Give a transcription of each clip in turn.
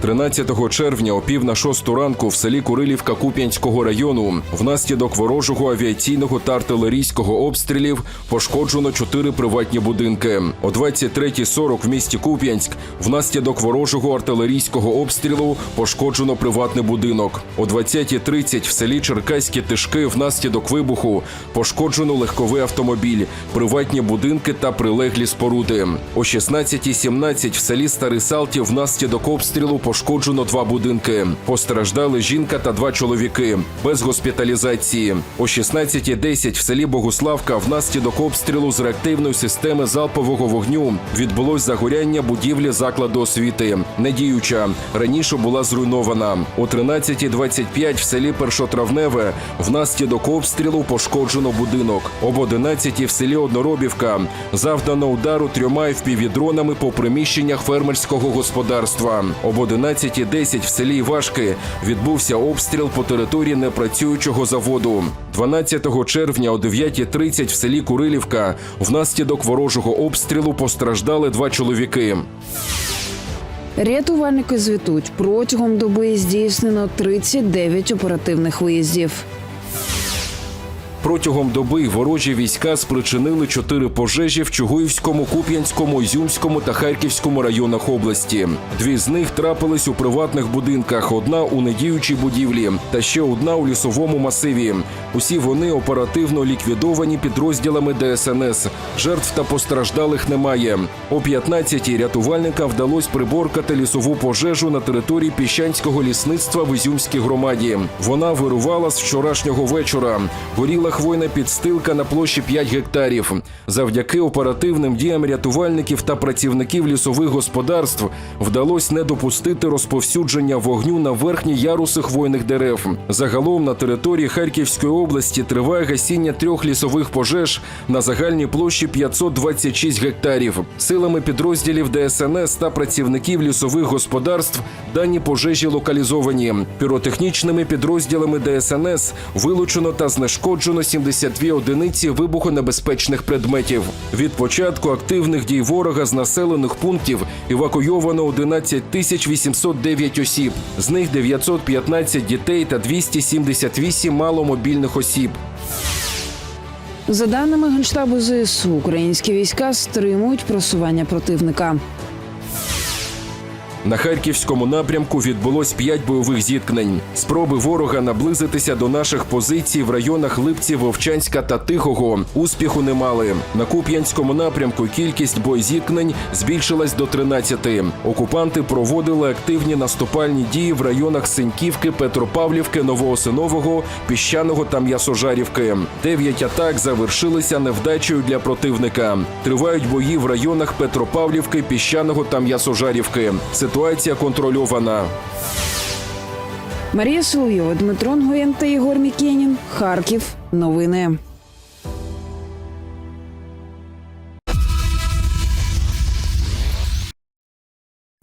13 червня о пів на шосту ранку в селі Курилівка Куп'янського району внаслідок ворожого авіаційного та артилерійського обстрілів пошкоджено чотири приватні будинки. О 23.40 в місті Куп'янськ внаслідок ворожого артилерійського обстрілу пошкоджено приватний будинок. О 20.30 в селі Черкаські Тишки внаслідок вибуху пошкоджено легковий автомобіль, приватні будинки та прилеглі споруди. О 16.17 в селі Старий Салтів внаслідок обстрілу пошкоджено два будинки. Постраждали жінка та два чоловіки без госпіталізації. О 16.10 в селі Богуславка внаслідок обстрілу з реактивної системи залпового вогню відбулось загоряння будівлі закладу освіти. Недіюча раніше була зруйнована. О 13.25 в селі Першотравневе внаслідок обстрілу пошкоджено будинок. Об 11 в селі Одноробівка завдано удару трьома впівдронами по приміщеннях фермерського господарства. Об 11.10 в селі Івашки відбувся обстріл по території непрацюючого заводу. 12 червня о 9.30 в селі Курилівка внаслідок ворожого обстрілу постраждали два чоловіки. Рятувальники звітують протягом доби здійснено 39 оперативних виїздів. Протягом доби ворожі війська спричинили чотири пожежі в Чугуївському, Куп'янському, Ізюмському та Харківському районах області. Дві з них трапились у приватних будинках, одна у недіючій будівлі та ще одна у лісовому масиві. Усі вони оперативно ліквідовані підрозділами ДСНС. Жертв та постраждалих немає. О 15-й рятувальникам вдалося приборкати лісову пожежу на території піщанського лісництва в Ізюмській громаді. Вона вирувала з вчорашнього вечора. Горіла хвойна підстилка на площі 5 гектарів. Завдяки оперативним діям рятувальників та працівників лісових господарств вдалося не допустити розповсюдження вогню на верхні яруси хвойних дерев. Загалом на території Харківської області триває гасіння трьох лісових пожеж на загальній площі 526 гектарів. Силами підрозділів ДСНС та працівників лісових господарств дані пожежі локалізовані. Піротехнічними підрозділами ДСНС вилучено та знешкоджено 72 одиниці вибухонебезпечних предметів. Від початку активних дій ворога з населених пунктів евакуйовано 11 тисяч 809 осіб. З них 915 дітей та 278 маломобільних осіб. За даними Генштабу ЗСУ, українські війська стримують просування противника. На харківському напрямку відбулось п'ять бойових зіткнень. Спроби ворога наблизитися до наших позицій в районах Липці, Вовчанська та Тихого успіху не мали. На Куп'янському напрямку кількість боєзіткнень збільшилась до 13. Окупанти проводили активні наступальні дії в районах Синьківки, Петропавлівки, Новоосинового, Піщаного та М'ясожарівки. Дев'ять атак завершилися невдачею для противника. Тривають бої в районах Петропавлівки, Піщаного та М'ясожарівки. Ситуація контрольована. Марія Соловйова, Дмитро Нгоєн та Єгор Мікенін. Харків. Новини.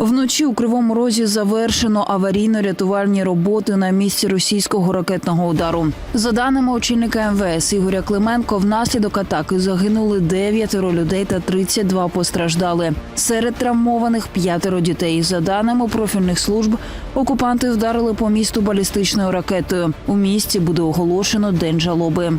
Вночі у Кривому Розі завершено аварійно-рятувальні роботи на місці російського ракетного удару. За даними очільника МВС Ігоря Клименко, внаслідок атаки загинули дев'ятеро людей та 32 постраждали. Серед травмованих п'ятеро дітей. За даними профільних служб, окупанти вдарили по місту балістичною ракетою. У місті буде оголошено день жалоби.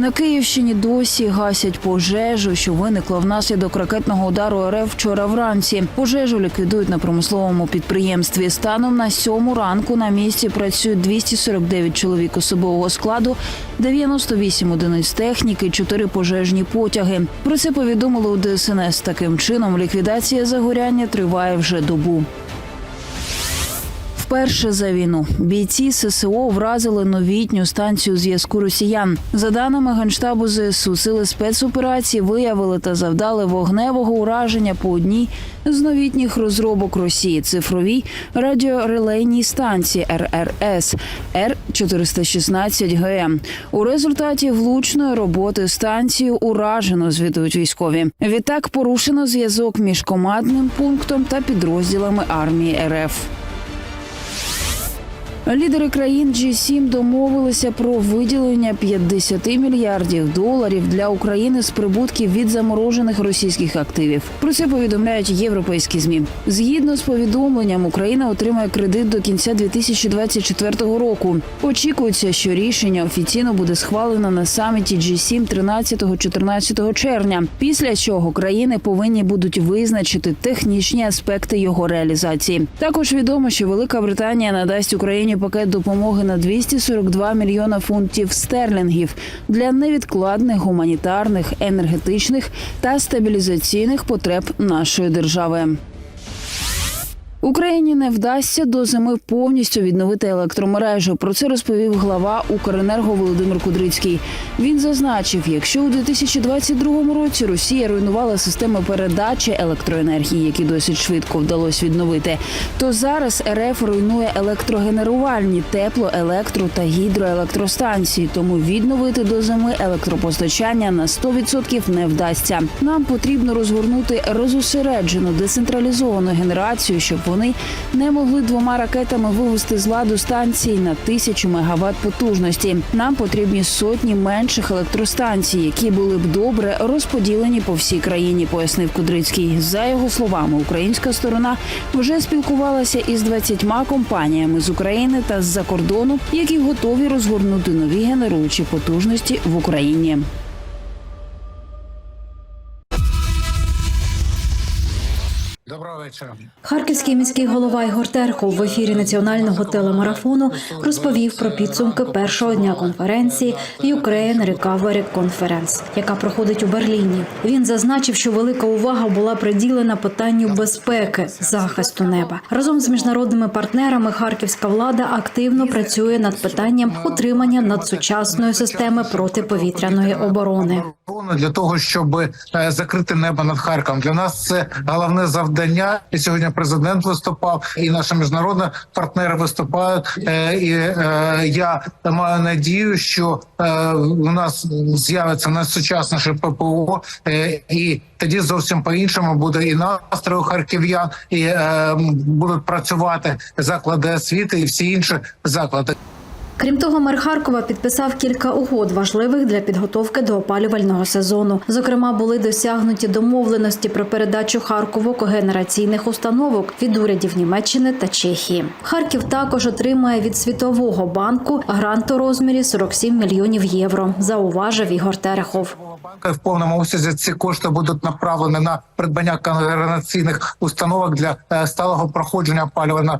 На Київщині досі гасять пожежу, що виникла внаслідок ракетного удару РФ вчора вранці. Пожежу ліквідують на промисловому підприємстві. Станом на сьому ранку на місці працюють 249 чоловік особового складу, 98 одиниць техніки, 4 пожежні потяги. Про це повідомили у ДСНС. Таким чином ліквідація загоряння триває вже добу. Вперше за війну бійці ССО вразили новітню станцію зв'язку росіян. За даними генштабу ЗСУ, сили спецоперації виявили та завдали вогневого ураження по одній з новітніх розробок Росії цифровій радіорелейній станції РРС Р 416 ГМ. У результаті влучної роботи станцію уражено, звітують військові. Відтак порушено зв'язок між командним пунктом та підрозділами армії РФ. Лідери країн G7 домовилися про виділення 50 мільярдів доларів для України з прибутків від заморожених російських активів. Про це повідомляють європейські змі. Згідно з повідомленням, Україна отримає кредит до кінця 2024 року. Очікується, що рішення офіційно буде схвалено на саміті G7 13-14 червня. Після чого країни повинні будуть визначити технічні аспекти його реалізації. Також відомо, що Велика Британія надасть Україні пакет допомоги на 242 мільйона фунтів стерлінгів для невідкладних гуманітарних, енергетичних та стабілізаційних потреб нашої держави. Україні не вдасться до зими повністю відновити електромережу. Про це розповів глава Укренерго Володимир Кудрицький. Він зазначив, якщо у 2022 році Росія руйнувала системи передачі електроенергії, які досить швидко вдалося відновити, то зараз РФ руйнує електрогенерувальні тепло, електро та гідроелектростанції. Тому відновити до зими електропостачання на 100% не вдасться. Нам потрібно розгорнути розосереджену децентралізовану генерацію, щоб вони не могли двома ракетами вивести з ладу станції на тисячу мегаватт потужності. Нам потрібні сотні менших електростанцій, які були б добре розподілені по всій країні, пояснив Кудрицький. За його словами, українська сторона вже спілкувалася із 20 компаніями з України та з-за кордону, які готові розгорнути нові генеруючі потужності в Україні. Харківський міський голова Ігор Терхов в ефірі національного телемарафону розповів про підсумки першого дня конференції Ukraine Recovery Conference, яка проходить у Берліні. Він зазначив, що велика увага була приділена питанню безпеки, захисту неба. Разом з міжнародними партнерами харківська влада активно працює над питанням утримання надсучасної системи протиповітряної оборони. Для того щоб е, закрити небо над Харковом, для нас це головне завдання. І сьогодні президент виступав, і наші міжнародні партнери виступають. Е, І е, я маю надію, що е, у нас з'явиться найсучасніше ППО, е, і тоді зовсім по іншому буде і настрій харків'ян, і е, будуть працювати заклади освіти і всі інші заклади. Крім того, мер Харкова підписав кілька угод важливих для підготовки до опалювального сезону. Зокрема, були досягнуті домовленості про передачу Харкову когенераційних установок від урядів Німеччини та Чехії. Харків також отримає від світового банку грант у розмірі 47 мільйонів євро. Зауважив Ігор Терехов. В повному обсязі ці кошти будуть направлені на придбання конгрегаційних установок для е, сталого проходження опалювального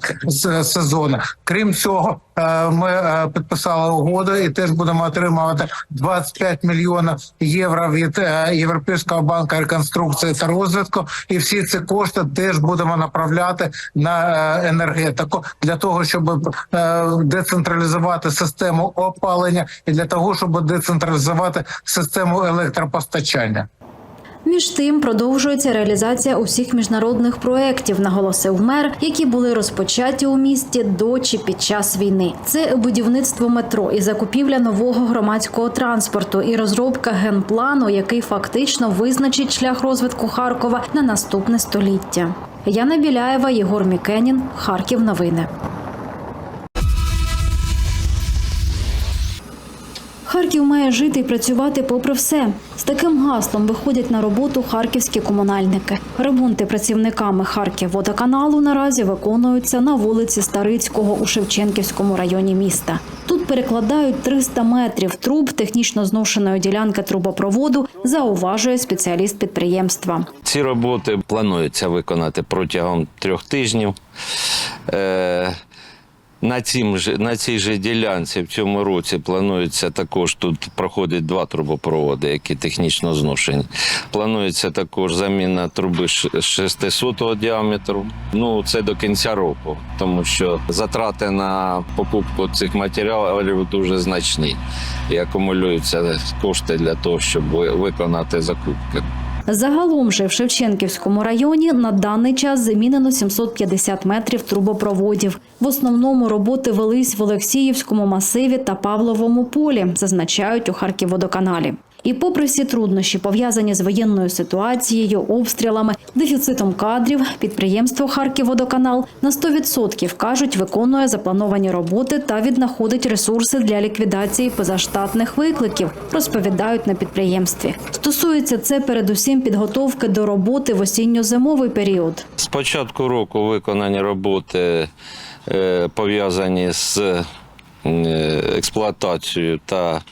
сезону. Крім цього, е, ми е, підписали угоду і теж будемо отримувати 25 мільйонів євро від Європейського банку реконструкції та розвитку. І всі ці кошти теж будемо направляти на енергетику для того, щоб децентралізувати систему опалення і для того, щоб децентралізувати систему електропостачання. Між тим продовжується реалізація усіх міжнародних проєктів, наголосив мер, які були розпочаті у місті до чи під час війни. Це будівництво метро і закупівля нового громадського транспорту, і розробка генплану, який фактично визначить шлях розвитку Харкова на наступне століття. Яна Біляєва, Єгор Мікенін, Харків. Новини. Харків має жити і працювати попри все. З таким гаслом виходять на роботу харківські комунальники. Ремонти працівниками Харківводоканалу наразі виконуються на вулиці Старицького у Шевченківському районі міста. Тут перекладають 300 метрів труб технічно зношеної ділянки трубопроводу, зауважує спеціаліст підприємства. Ці роботи планується виконати протягом трьох тижнів. Е, На, цім на цій же ділянці в цьому році планується також тут проходять два трубопроводи, які технічно зношені. Планується також заміна труби ш- 600 діаметру. Ну це до кінця року, тому що затрати на покупку цих матеріалів дуже значні і акумулюються кошти для того, щоб виконати закупки. Загалом же в Шевченківському районі на даний час замінено 750 метрів трубопроводів. В основному роботи велись в Олексіївському масиві та Павловому полі, зазначають у Харківводоканалі. І попри всі труднощі, пов'язані з воєнною ситуацією, обстрілами, дефіцитом кадрів, підприємство Харківводоканал на 100% кажуть, виконує заплановані роботи та віднаходить ресурси для ліквідації позаштатних викликів, розповідають на підприємстві. Стосується це передусім підготовки до роботи в осінньо-зимовий період. З початку року виконані роботи е, пов'язані з експлуатацією та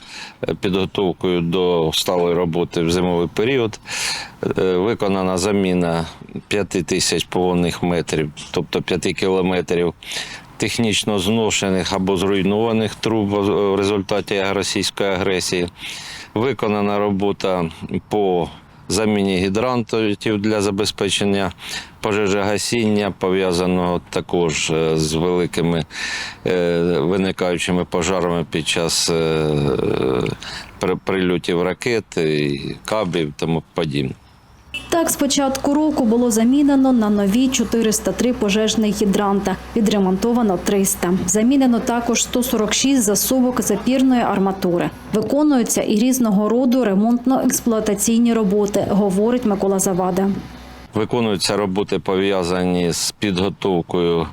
підготовкою до сталої роботи в зимовий період. Е, Виконана заміна 5 тисяч повних метрів, тобто 5 кілометрів технічно зношених або зруйнованих труб в результаті російської агресії. Виконана робота по заміні гідрантів для забезпечення пожежогасіння, пов'язаного також е, з великими е, виникаючими пожарами під час е, при- прильотів ракет, кабів тому подібне. Так, з початку року було замінено на нові 403 пожежних гідранта. Відремонтовано 300. Замінено також 146 засувок запірної арматури. Виконуються і різного роду ремонтно-експлуатаційні роботи, говорить Микола Завада. Виконуються роботи пов'язані з підготовкою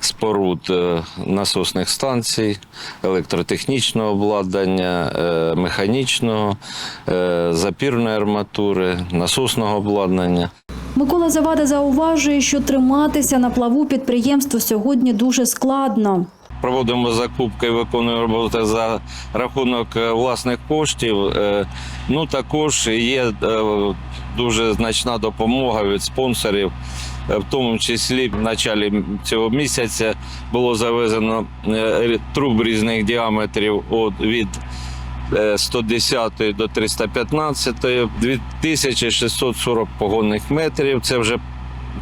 споруд е, насосних станцій, електротехнічного обладнання, е, механічного, е, запірної арматури, насосного обладнання. Микола Завада зауважує, що триматися на плаву підприємству сьогодні дуже складно. Проводимо закупки виконуємо роботи за рахунок е, власних коштів. Е, Ну також є е, дуже значна допомога від спонсорів. В тому числі в началі цього місяця було завезено труб різних діаметрів від е, 110 до 315, 2640 погонних метрів. Це вже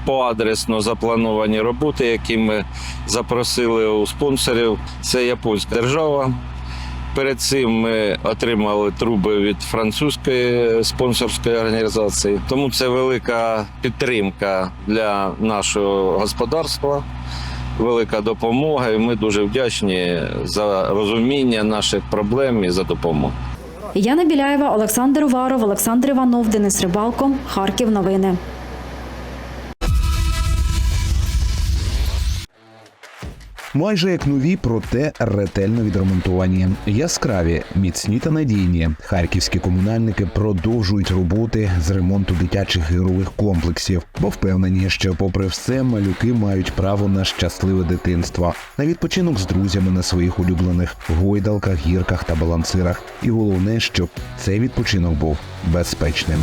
поадресно заплановані роботи, які ми запросили у спонсорів. Це японська держава. Перед цим ми отримали труби від французької спонсорської організації. Тому це велика підтримка для нашого господарства, велика допомога. І ми дуже вдячні за розуміння наших проблем і за допомогу. Яна Біляєва, Олександр Уваров, Олександр Іванов, Денис Рибалко. Харків. Новини. Майже як нові, проте ретельно відремонтовані, яскраві, міцні та надійні. Харківські комунальники продовжують роботи з ремонту дитячих ігрових комплексів, бо впевнені, що, попри все, малюки мають право на щасливе дитинство, на відпочинок з друзями на своїх улюблених гойдалках, гірках та балансирах. І головне, щоб цей відпочинок був безпечним.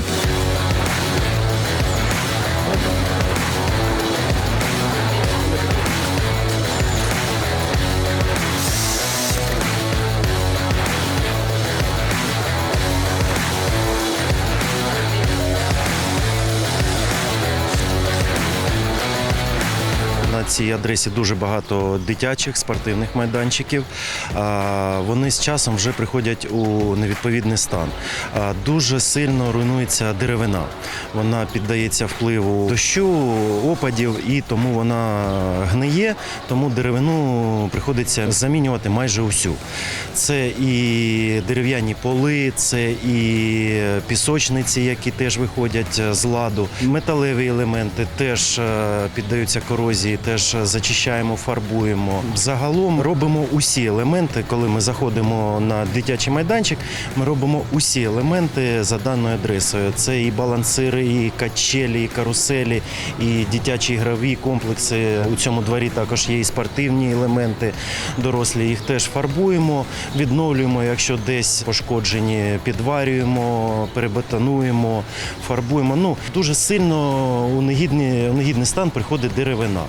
Цій адресі дуже багато дитячих спортивних майданчиків. Вони з часом вже приходять у невідповідний стан. Дуже сильно руйнується деревина. Вона піддається впливу дощу, опадів, і тому вона гниє. Тому деревину приходиться замінювати майже усю. Це і дерев'яні поли, це і пісочниці, які теж виходять з ладу. Металеві елементи теж е, піддаються корозії, теж зачищаємо, фарбуємо. Загалом робимо усі елементи, коли ми заходимо на дитячий майданчик. Ми робимо усі елементи за даною адресою. Це і балансири, і качелі, і каруселі, і дитячі ігрові комплекси. У цьому дворі також є і спортивні елементи. Дорослі їх теж фарбуємо, відновлюємо, якщо десь пошкоджені, підварюємо, перебетонуємо, фарбуємо. Ну дуже сильно у негідний, у негідний стан приходить деревина.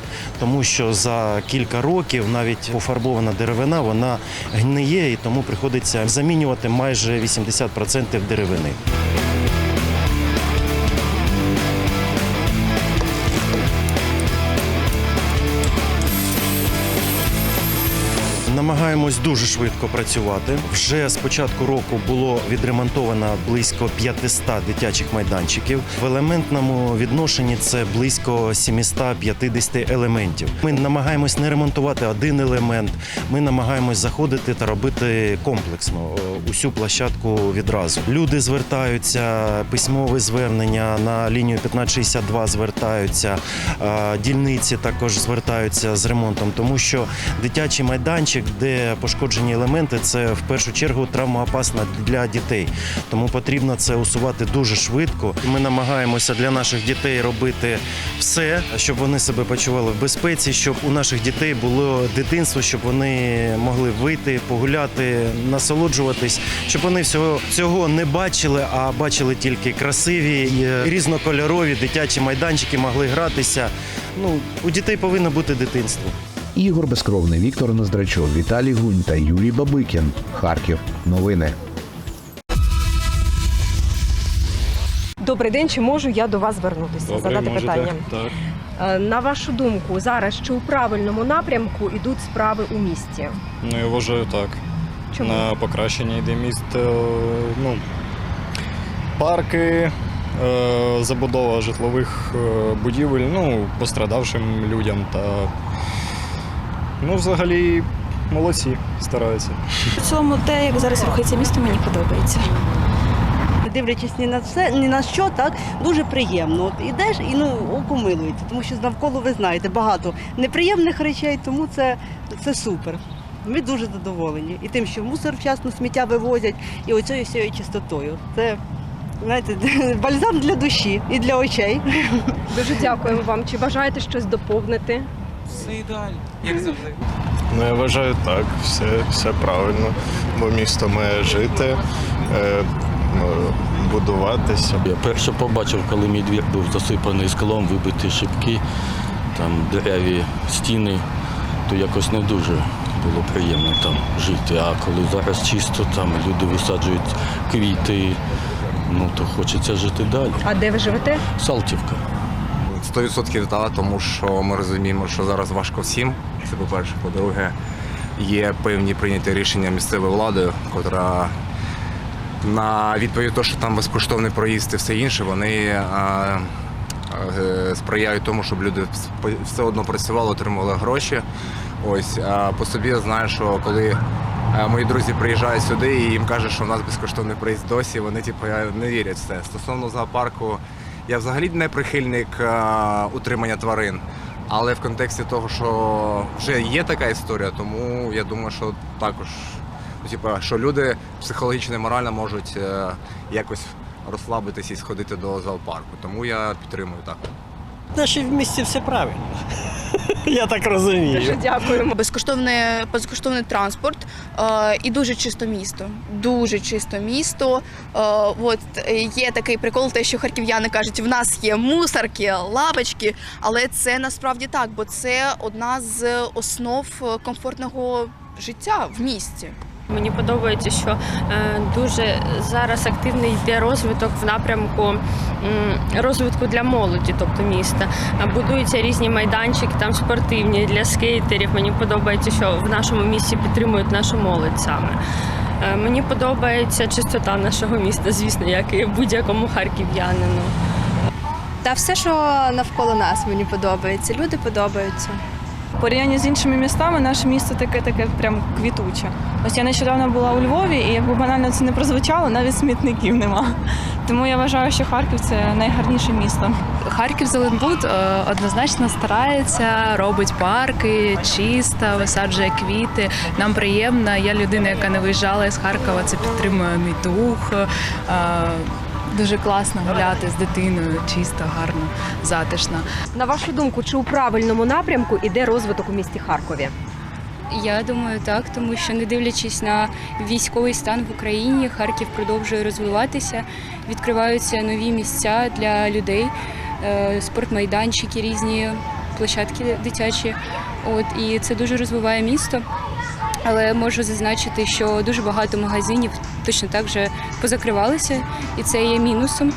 Тому що за кілька років навіть пофарбована деревина вона гниє і тому приходиться замінювати майже 80% деревини. Намагаємось дуже швидко працювати. Вже з початку року було відремонтовано близько 500 дитячих майданчиків. В елементному відношенні це близько 750 елементів. Ми намагаємось не ремонтувати один елемент. Ми намагаємось заходити та робити комплексно е, усю площадку відразу. Люди звертаються, письмове звернення на лінію 1562 звертаються. е, Дільниці також звертаються з ремонтом, тому що дитячий майданчик, де пошкоджені елементи, це в першу чергу травмоопасно для дітей. Тому потрібно це усувати дуже швидко. Ми намагаємося для наших дітей робити все, щоб вони себе почували в безпеці, щоб у наших дітей було дитинство, щоб вони могли вийти, погуляти, насолоджуватись, щоб вони всього цього не бачили, а бачили тільки красиві різнокольорові дитячі майданчики, могли гратися. Ну, у дітей повинно бути дитинство. Ігор Безкровний, Віктор Ноздрачов, Віталій Гунь та Юрій Бабикін. Харків. Новини. Добрий день, чи можу я до вас звернутися, Добре, задати можете. питання? Так. Е, На вашу думку, зараз чи у правильному напрямку йдуть справи у місті? Ну, я вважаю так. Чому? На покращення йде міст. е, Ну, парки, е, забудова житлових будівель, ну, пострадавшим людям та. Ну, взагалі, молодці, стараються. В цілому те, як зараз рухається місто, мені подобається. Дивлячись ні на це, ні на що, так дуже приємно. От ідеш і ну око милується, тому що навколо ви знаєте багато неприємних речей, тому це, це супер. Ми дуже задоволені. І тим, що мусор вчасно сміття вивозять, і оцією всією чистотою. Це знаєте, бальзам для душі і для очей. Дуже дякуємо вам. Чи бажаєте щось доповнити? Ну, я вважаю так, все, все правильно, бо місто має жити, е, будуватися. Я перше побачив, коли мій двір був засипаний склом, вибиті шибки, там дереві стіни, то якось не дуже було приємно там жити. А коли зараз чисто, там люди висаджують квіти, ну то хочеться жити далі. А де ви живете? Салтівка. 100% так, тому що ми розуміємо, що зараз важко всім. Це по-перше. По-друге, є певні прийняті рішення місцевою владою, котра на відповідь того, що там безкоштовний проїзд і все інше, вони а, е, сприяють тому, щоб люди все одно працювали, отримували гроші. Ось а по собі я знаю, що коли е, мої друзі приїжджають сюди і їм кажуть, що у нас безкоштовний проїзд досі, вони типу не вірять в це. Стосовно зоопарку, я взагалі не прихильник е, утримання тварин. Але в контексті того, що вже є така історія, тому я думаю, що також, ну, типу, що люди психологічно і морально можуть е, якось розслабитись і сходити до зоопарку. Тому я підтримую так. Наші в місті все правильно. Я так розумію. Дуже дякуємо. Безкоштовний, безкоштовний транспорт е, і дуже чисто місто. Дуже чисто місто. Е, от є такий прикол, те, що харків'яни кажуть, в нас є мусорки, лавочки, але це насправді так, бо це одна з основ е, комфортного життя в місті. Мені подобається, що е, дуже зараз активний йде розвиток в напрямку розвитку для молоді, тобто міста. Е, Будуються різні майданчики, там спортивні для скейтерів. Мені подобається, що в нашому місті підтримують нашу молодь саме. Е, Мені подобається чистота нашого міста, звісно, як і будь-якому харків'янину. Та все, що навколо нас, мені подобається. Люди подобаються. В порівнянні з іншими містами наше місто таке таке прям квітуче. Ось я нещодавно була у Львові, і якби банально це не прозвучало, навіть смітників нема. Тому я вважаю, що Харків це найгарніше місто. Харків Зеленбуд однозначно старається, робить парки, чисто, висаджує квіти. Нам приємно. Я людина, яка не виїжджала з Харкова. Це підтримує мій дух. Дуже класно гуляти з дитиною, чисто, гарно, затишно. На вашу думку, чи у правильному напрямку йде розвиток у місті Харкові? Я думаю, так, тому що не дивлячись на військовий стан в Україні, Харків продовжує розвиватися, відкриваються нові місця для людей, е, спортмайданчики різні. площадки дитячі. От і це дуже розвиває місто. Але можу зазначити, що дуже багато магазинів точно так же позакривалися, і це є мінусом.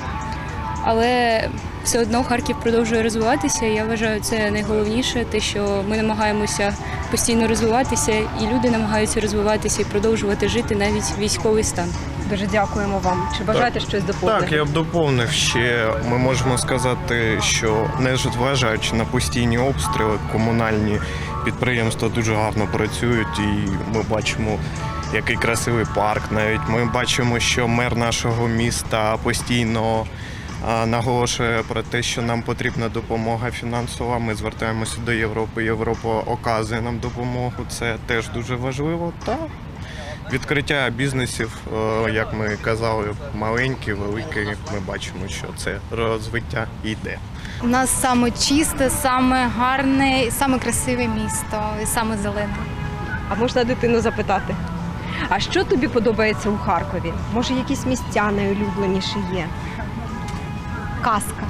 Але все одно Харків продовжує розвиватися. Я вважаю, це найголовніше, те, що ми намагаємося постійно розвиватися, і люди намагаються розвиватися і продовжувати жити навіть військовий стан. Дуже дякуємо вам. Чи бажаєте щось доповнити? Так, я б доповнив ще. Ми можемо сказати, що незважаючи на постійні обстріли, комунальні підприємства дуже гарно працюють, і ми бачимо, який красивий парк. Навіть ми бачимо, що мер нашого міста постійно. Наголошує про те, що нам потрібна допомога фінансова. Ми звертаємося до Європи. Європа оказує нам допомогу. Це теж дуже важливо. Та відкриття бізнесів, е, як ми казали, маленькі, великі. Ми бачимо, що це розвиття йде. У нас саме чисте, саме гарне, і саме красиве місто, і саме зелене. А можна дитину запитати? А що тобі подобається у Харкові? Може, якісь місця найулюбленіші є? Казка.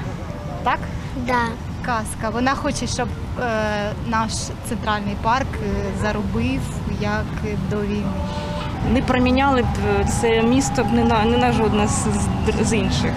Так? Да. Казка. Вона хоче, щоб е, наш центральний парк е, заробив як до війни. Не проміняли б це місто не на, не на жодне з, з інших.